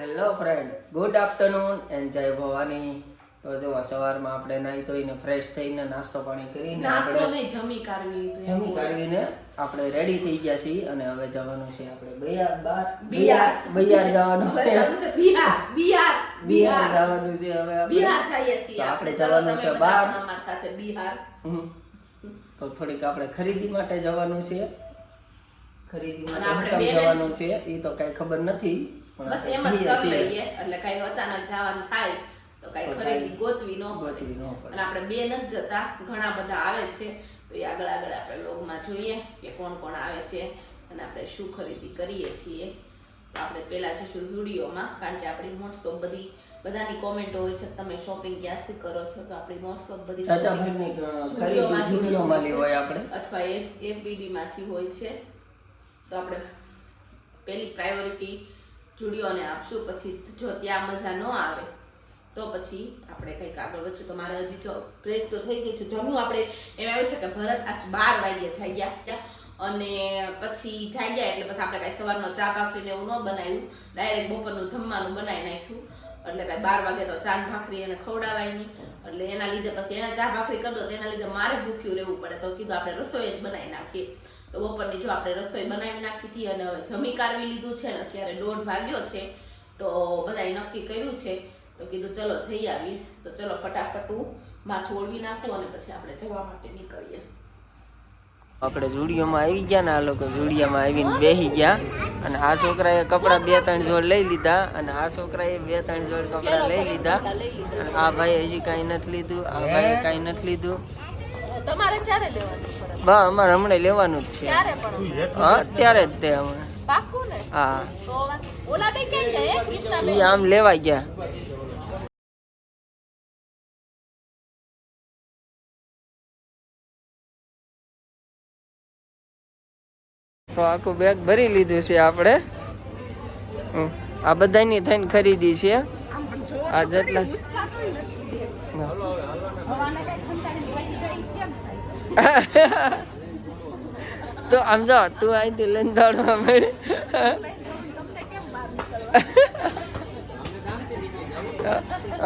Hello friend good afternoon and Jai Bhavani તો જો સવારમાં આપણે નાહી ધોઈને ફ્રેશ થઈને નાસ્તો પાણી કરીને આપણે જમી કાઢવી જમી કાઢવીને આપણે રેડી થઈ ગયા છીએ અને હવે જવાનું છે આપણે બિહાર બાર. બિહાર. બિહાર જવાનું છે. બિહાર. બિહાર. બિહાર જવાનું છે હવે આપણે. બિહાર જઈએ છીએ આપણે જવાનું છે બાર. બહાર સાથે બિહાર. તો થોડીક આપણે ખરીદી માટે જવાનું છે. ખરીદી માટે જવાનું છે એ તો કઈ ખબર નથી. બસ એમ જ કરી લઈએ એટલે કઈ અચાનક જવાનું થાય તો કઈ ખરીદી ગોતવી ન પડે અને આપણે બે નથી જતા ઘણા બધા આવે છે તો એ આગળ આગળ આપણે લોગમાં જોઈએ કે કોણ કોણ આવે છે અને આપણે શું ખરીદી કરીએ છીએ તો આપણે પહેલા જઈશું ઝુડીઓમાં કારણ કે આપણી મોટસો બધી બધાની કોમેન્ટો હોય છે તમે શોપિંગ ક્યાંથી કરો છો તો આપણી મોટસો બધી બધી લેવાય આપણે. અથવા એફ એફબીબી માંથી હોય છે તો આપણે પહેલી પ્રાયોરિટી ઝુડિયોને આપશું. પછી જો ત્યાં મજા ન આવે, તો પછી આપણે કંઈક આગળ વધશું. તો મારે હજી જો પ્રેસ તો થઈ ગઈ છે. જમ્યું આપણે એમ આવ્યું છે કે ભરત આજ બાર વાગ્યે જઈ ગયા અને પછી જાઈ ગયા એટલે પછી આપણે કાંઈ સવારનો ચા ભાખરીને એવું ન બનાવ્યું. ડાયરેક્ટ બપોરનું જમવાનું બનાવી નાખ્યું. એટલે કાંઈ બાર વાગે તો ચા ભાખરી એને ખવડાવાય નહીં. એટલે એના લીધે પછી એને ચા ભાખરી કરી દો તો એના લીધે મારે ભૂખ્યું રહેવું પડે. તો કીધું આપણે રસોઈ જ બનાવી નાખીએ. તો બપોરની જો આપણે રસોઈ બનાવી નાખી હતી અને હવે જમી કાઢવી લીધું છે ને અત્યારે દોઢ વાગ્યો છે તો બધાએ નક્કી કર્યું છે તો કીધું ચલો જઈ આવીએ. તો ચલો ફટાફટ હું માથું ઓળવી નાખું અને પછી આપણે જવા માટે નીકળીએ. આપણે ઝુડિયોમાં આવી ગયા ને આ લોકો ઝુડિયામાં આવીને બેસી ગયા. અને આ છોકરાએ કપડાં બે ત્રણ જોડ લઈ લીધા અને આ છોકરાએ બે ત્રણ જોડ કપડાં લઈ લીધા. અને આ ભાઈ હજી કાંઈ નથી લીધું આ ભાઈએ કાંઈ નથી લીધું. તમારે ક્યારે લેવાનું? બા અમારે હમણાં લેવાનું જ છે. હા ત્યારે જ તે હમણાં. હા. ઈ આમ લેવા ગયા. તો આખું બેગ ભરી લીધું છે આપણે. હમ. આ બધાની થઈને ખરીદી છે. આ જેટલા હવાને કઈ ખંતાડી વહી ગઈ કેમ થાય તો આમ જો, તું અહીંથી લઈને દોડવા મળે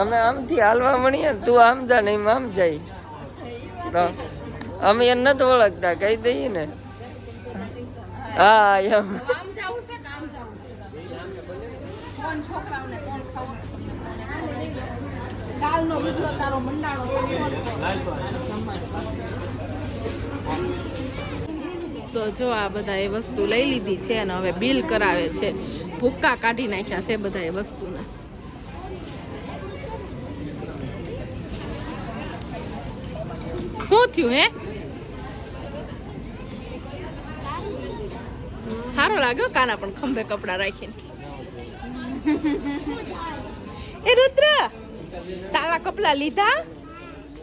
અમે આમથી હાલવા મળીએ ને તું આમ જા નહીં આમ જાય. તો અમે એને નથી ઓળખતા, કહી દઈએ ને. હા, એમ. તો જો આ બધા એ વસ્તુ લઈ લીધી છે અને હવે બિલ કરાવે છે. ભૂક્કા કાઢી નાખ્યા છે બધા એ વસ્તુના. શું થયું, હે? સારો લાગ્યો કાના પણ ખંભે કપડા રાખીને. એ રુદ્ર, તારા કપડા લીધા?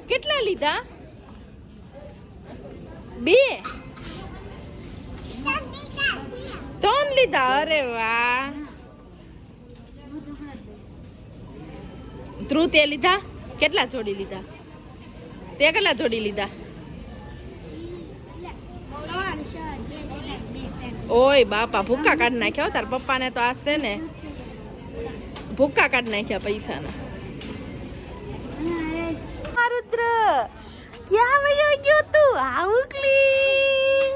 કેટલા લીધા? બે? ત્રણ લીધા? અરે વાહ. ધ્રુવ તે લીધા? કેટલા જોડી લીધા? તે કેટલા જોડી લીધા? ઓય બાપા ભૂક્કા કાઢી નાખ્યા તાર પપ્પાને તો આ છે ને. ભૂક્કા કાઢી નાખ્યા પૈસાના. રુદ્ર. ક્યાં વયો ગયો તું? હાઉકલી.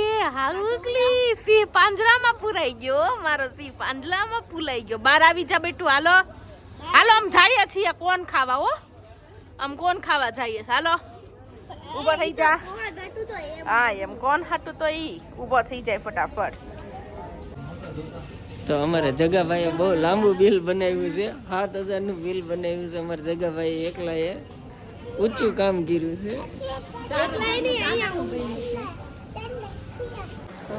એ હાઉકલી. સિંહ પાંજરામાં પુરાઈ ગયો મારો સિંહ પાંજરામાં પુલાઈ ગયો. બાર આવી જા બેટું. હાલો. હાલો, આમ જઈએ છીએ. કોણ ખાવા હો? આમ કોણ ખાવા જઈએ? હાલો. ઊભો થઈ જા. હા, એમ કોણ હાટું તો ઈ. ઊભો થઈ જાય ફટાફટ. તો અમારે જગાભાઈએ બહુ લાંબુ બિલ બનાવ્યું છે. સાત હજારનું બિલ બનાવ્યું છે. અમારે જગાભાઈ એકલાએ. ઊંચું કામ કર્યું છે.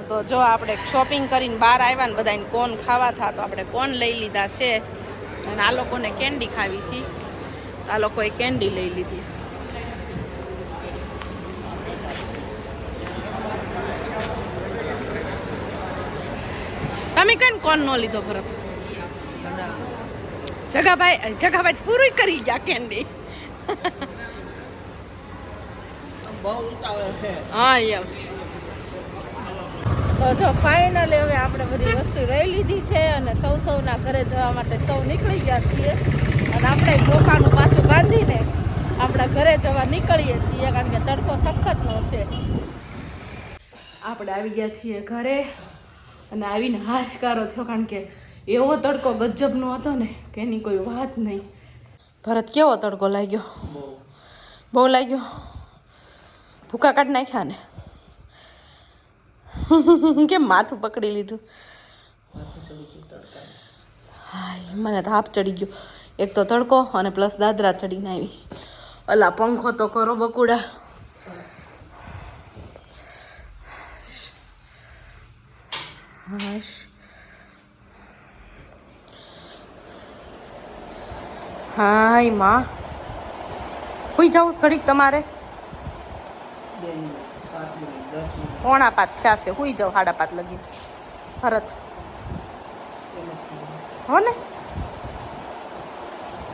તો જો આપણે શોપિંગ કરીને બહાર આવ્યા ને બધાને કોન ખાવા થા, તો આપણે કોન લઈ લીધા છે. અને આ લોકોને કેન્ડી ખાવી હતી. આ લોકોએ કેન્ડી લઈ લીધી. તમે કઈ કોન નો લીધો ફરક જગાભાઈ જગાભાઈ પૂરી કરી ગયા કેન્ડી. તો જો ફાઇનલી હવે આપણે બધી વસ્તુ રહી લીધી છે અને સૌ સૌના ઘરે જવા માટે સૌ નીકળી ગયા છીએ. અને આપણે ચોખાનું પાછું બાંધીને આપણા ઘરે જવા નીકળીએ છીએ, કારણ કે તડકો સખતનો છે. આપણે આવી ગયા છીએ ઘરે અને આવીને હાશકારો થયો, કારણ કે એવો તડકો ગજબનો હતો ને કે એની કોઈ વાત નહીં. ભરત કેવો તડકો લાગ્યો? બહુ લાગ્યો. ભૂકા કાઢી નાખ્યા ને? કેમ માથું પકડી લીધું? હાય, મને થાપ ચડી ગયો. એક તો તડકો અને પ્લસ દાદરા ચડીને આવી. અલા, પંખો તો કરો બકુડા. હાશ. હાયમાં. હોઈ જાઉં ઘડીક તમારે. બે મિનિટ પાંચ મિનિટ દસ મિનિટ પોણા પાત થયા છે હોઈ જાઉં સાડા પાત લગી ભરત હો ને?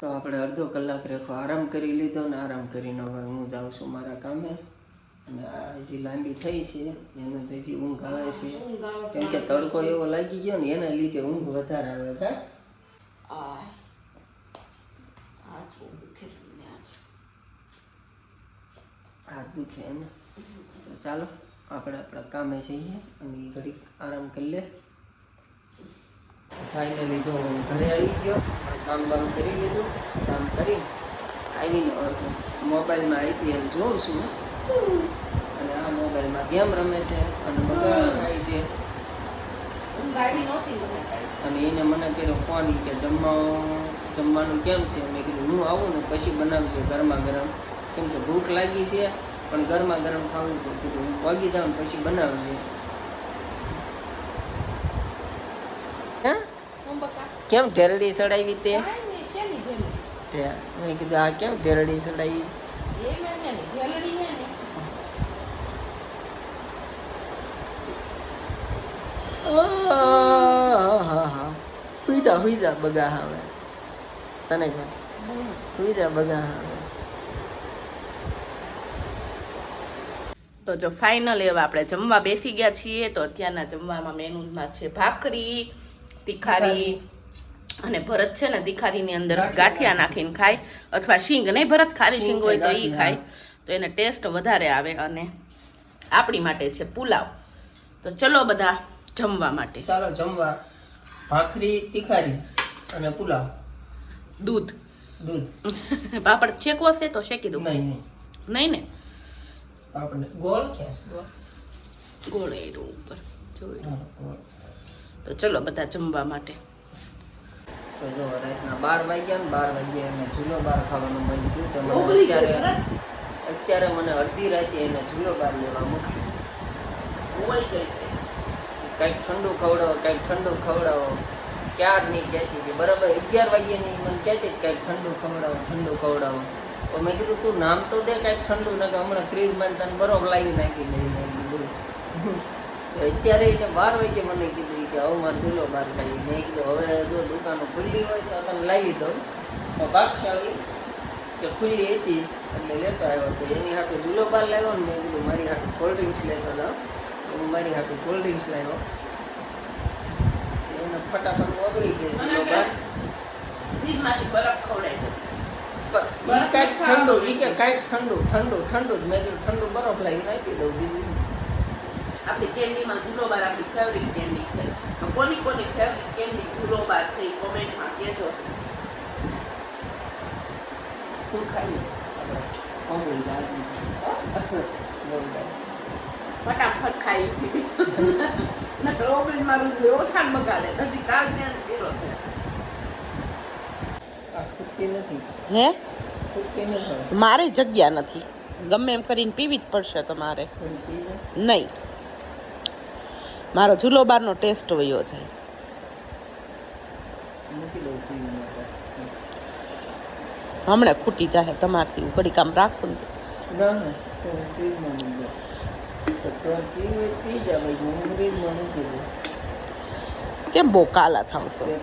તો આપણે અડધો કલાક રેખો. આરામ કરી લીધો ને આરામ કરીને હવે હું જાઉં છું મારા કામે. અને આ હજી લાંબી થઈ છે. એને હજી ઊંઘ આવે છે. કેમ કે તડકો એવો લાગી ગયો ને એના લીધે ઊંઘ વધારે આવે કા હાથ દુખે એમ. તો ચાલો, આપણે આપણા કામે જઈએ અને ઘડીક આરામ કરી લે. ફાઇનલી જો હું ઘરે આવી ગયો કામ બામ કરી લીધું. કામ કરી આવીને હવે મોબાઈલમાં આઈપીએલ જોઉં છું. અને આ મોબાઈલમાં ગેમ રમે છે અને બગાડ ખાય છે. અને એને મને કર્યો ફોન કે જમવા જમવાનું કેમ છે? મેં કીધું હું આવું ને પછી બનાવજો ગરમા ગરમ. કેમ કે ભૂખ લાગી છે પણ ગરમા ગરમ ખાવું છે. કીધું હું પગી જાઉં ને પછી બનાવજો. હે? કેમ ઢેરડી ચડાવી તે? તે મેં કીધું આ કેમ ઢેરડી ચડાવી હુઈ જા હુઈ જા બગા હવે તને કહે હુઈ જા બગા હવે તો જો ફાઇનલ એવા આપણે જમવા બેસી ગયા છીએ તો અત્યારના જમવામાં મેનુમાં છે ભાખરી તિખારી અને ભરત છે ને તિખારીની અંદર ગાંઠિયા નાખીને ખાય અથવા શીંગ નહીં ભરત ખારી શીંગ હોય તો એ ખાય. તો એને ટેસ્ટ વધારે આવે અને આપણી માટે છે પુલાવ. તો ચલો બધા જમવા માટે. ચાલો જમવા. ભાખરી તિખારી અને પુલાવ. દૂધ. દૂધ. પાપડ શેકવો છે તો શેકી દઉં. નહીં નહીં. નહીં ને? પાપડ ગોળ ગોળ. ગોળ એરું ઉપર. ગોળ. તો ચલો બધા જમવા માટે. તો જો રાતના બાર વાગ્યા ને બાર વાગ્યા એને ઝૂલો બાર ખાવાનું થયું. તો મને અત્યારે અત્યારે મને અડધી રાતે એને ઝૂલો બાર લેવા મૂકી ગઈ કંઈક ઠંડુ ખવડાવો, કંઈક ઠંડુ ખવડાવો. ક્યાર નહીં કહેતી હતી. બરાબર અગિયાર વાગ્યાની મને કહેતી હતી કંઈક ઠંડુ ખવડાવો ઠંડુ ખવડાવો. તો મેં કીધું, તું નામ તો દે કંઈક ઠંડુ. ને હમણાં ફ્રીજમાં તને બરફ લાવી નાખી દઈ કીધું અત્યારે એને બાર વાગે મને કીધું કે હવે મારે ઝૂલો બાર કાઢી મેં કીધું, હવે જો દુકાનો ખુલ્લી હોય તો તમે લાવી દઉં. તો ભાગશાળી કે ખુલ્લી હતી, એટલે લેતો આવ્યો. તો એની હાટે ઝૂલો બાર લાવ્યો ને મેં કીધું, મારી હાટે કોલ્ડ ડ્રિંક્સ લેતો હતો હું મારી હાટે કોલ્ડ ડ્રિંક્સ લાવ્યો એને ફટાફટ ઓગળી ગઈ કાંઈક ઠંડુ કે કાંઈક ઠંડુ ઠંડુ ઠંડુ જ. મેં ઠંડુ બરફ લાવી નાખી દઉં બીજું. આપણી કેન્ડીમાં ઝૂલોબાર આપણી ફેવરિટ કેન્ડી છે. તો કોની કોની ફેવરિટ કેન્ડી ઝૂલોબાર છે એ કોમેન્ટમાં કહેજો. તું ખાઈ ઓગળી જાય બહુ જાય. ફટાફટ ખાઈ નકર મારું ઓછા બગાડે. હજી કાલ ત્યાં જ કર્યો છે. હે? મારે જગ્યા નથી. ગમે એમ કરીને પીવી જ પડશે તમારે. નહીં. મારો ઝૂલોબારનો ટેસ્ટ વયો પી હમણાં ખૂટી જાય તમારથી. હું ઘડી કામ રાખું ને કેમ બહુ કાલા થાવશો.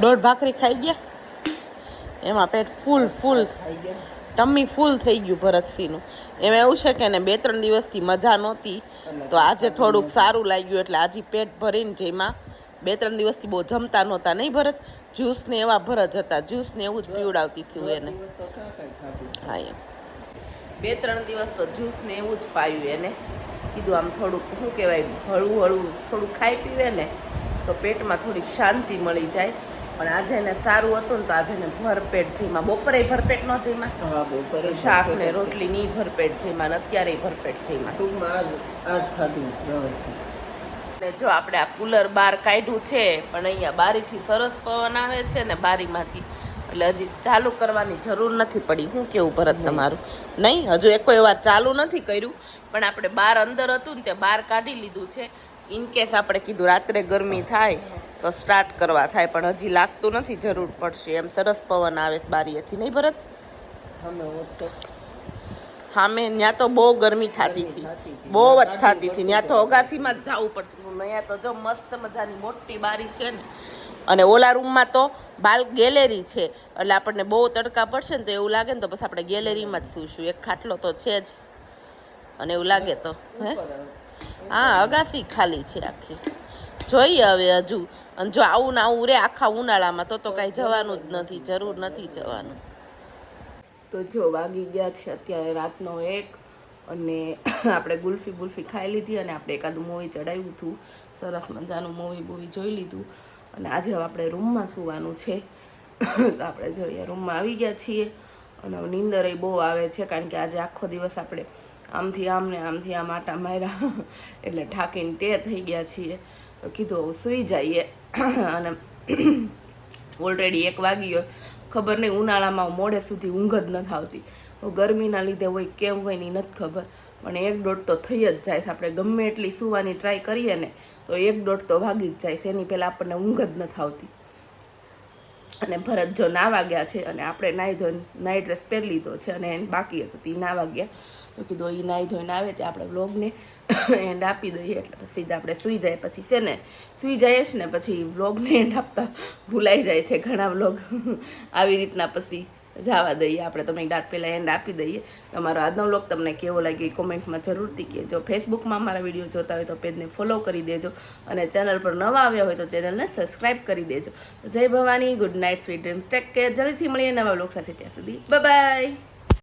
દોઢ ભાખરી ખાઈ ગયા? એમાં પેટ ફૂલ ફૂલ. ટમ્મી ફૂલ થઈ ગયું ભરતસિંહનું. એમાં એવું છે કે એને બે ત્રણ દિવસથી મજા નહોતી. તો આજે થોડુંક સારું લાગ્યું એટલે આજે પેટ ભરીને જેમાં બે ત્રણ દિવસથી બહુ જમતા નહોતા. નહીં ભરત? જ્યુસ ને એવા ભરત હતા. જ્યુસ ને એવું જ પીવડાવતી થયું એને. હા એમ. બે ત્રણ દિવસ તો જ્યુસ ને એવું જ પાયું એને. કીધું આમ થોડુંક શું કહેવાય હળવું હળવું થોડું ખાઈ પીવે ને તો પેટમાં થોડીક શાંતિ મળી જાય. પણ આજે એને સારું હતું ને તો આજે એને ભરપેટ જેમાં બપોરે ભરપેટ ન જેમાં. હા બપોરે શાક ને રોટલી ની ભરપેટ જેમાં ને અત્યારે ભરપેટ જેમાં. ટૂંકમાં આજ આજ ખાધું વ્યવસ્થિત. ને જો આપણે આ કુલર બાર કાઢ્યું છે પણ અહીંયા બારીથી સરસ પવન આવે છે ને બારીમાંથી. એટલે હજી ચાલુ કરવાની જરૂર નથી પડી. હું કેવું ભરત તમારું? નહીં હજુ એકો વાર ચાલુ નથી કર્યું પણ આપણે બહાર અંદર હતું ને તે બહાર કાઢી લીધું છે. ઇન કેસ આપણે કીધું રાત્રે ગરમી થાય તો સ્ટાર્ટ કરવા થાય પણ હજી લાગતું નથી જરૂર પડશે. એમ સરસ પવન આવે બારીએથી નહીં ભરત? હામે ત્યાં તો બહુ ગરમી થતી હતી. બહુ જ થતી હતી. ત્યાં તો. અગાસીમાં જ જવું પડતું. અહીંયા તો જો મસ્ત મજાની મોટી બારી છે ને અને ઓલા રૂમમાં તો બાલ ગેલેરી છે. એટલે આપણને બહુ તડકા પડશે ને તો એવું લાગે ને તો બસ આપણે ગેલેરીમાં જ સૂશું એક ખાટલો તો છે જ. અને એવું લાગે તો, હે? હા, અગાસી ખાલી છે આખી. જોઈએ હવે હજુ. અને જો આવું ને આવું રે આખા ઉનાળામાં તો તો કાંઈ જવાનું જ નથી, જરૂર નથી જવાનું. તો જો વાગી ગયા છે અત્યારે રાતનો એક અને આપણે ગુલ્ફી ગુલ્ફી ખાઈ લીધી અને આપણે એકાદું મૂવી ચડાવ્યું હતું. સરસ મજાનું મૂવી બૂવી જોઈ લીધું. અને આજે આપણે રૂમમાં સૂવાનું છે. તો આપણે જોઈએ રૂમમાં આવી ગયા છીએ. અને નીંદર એ બહુ આવે છે, કારણ કે આજે આખો દિવસ આપણે આમથી આમ ને આમથી આમ આટા માર્યા. એટલે ઠાકીને તે થઈ ગયા છીએ. તો કીધું સૂઈ જઈએ. અને ઓલરેડી એક વાગી ગયો. ખબર નહીં ઉનાળામાં મોડે સુધી ઊંઘ જ નથી આવતી. ગરમીના લીધે હોય કેમ હોયની નથી ખબર. પણ એક દોઢ તો થઈ જ જાય છે. આપણે ગમે એટલી સૂવાની ટ્રાય કરીએ ને તો એક દોઢ તો ભાગી જ જાય છે. એની પહેલાં આપણને ઊંઘ જ નથી આવતી. અને ભરત જો નાવા ગયા છે અને આપણે નાહી ધોઈને નાઇટ ડ્રેસ પહેરી લીધો છે અને એને બાકી હતું, તે નાવા ગયા. તો કીધું એ નાહી ધોઈને આવે તે આપણે વ્લોગને એન્ડ આપી દઈએ. એટલે જ આપણે સૂઈ જાય. પછી છે ને, સૂઈ જાય છે ને, પછી વ્લોગને એન્ડ આપતા ભૂલાઈ જાય છે ઘણા વ્લોગ. આવી રીતના પછી જવા દઈએ. આપણે તમે એક પહેલાં એન્ડ આપી દઈએ. તમારો આજનો વ્લોગ તમને કેવો લાગ્યો એ કોમેન્ટમાં જરૂરથી કહેજો. ફેસબુકમાં મારા વીડિયો જોતા હોય તો પેજને ફોલો કરી દેજો અને ચેનલ પર નવા આવ્યા હોય તો ચેનલને સબસ્ક્રાઇબ કરી દેજો. Jai Bhavani good night sweet dreams take care જલ્દીથી મળીએ નવા વ્લોગ સાથે. ત્યાં સુધી બાય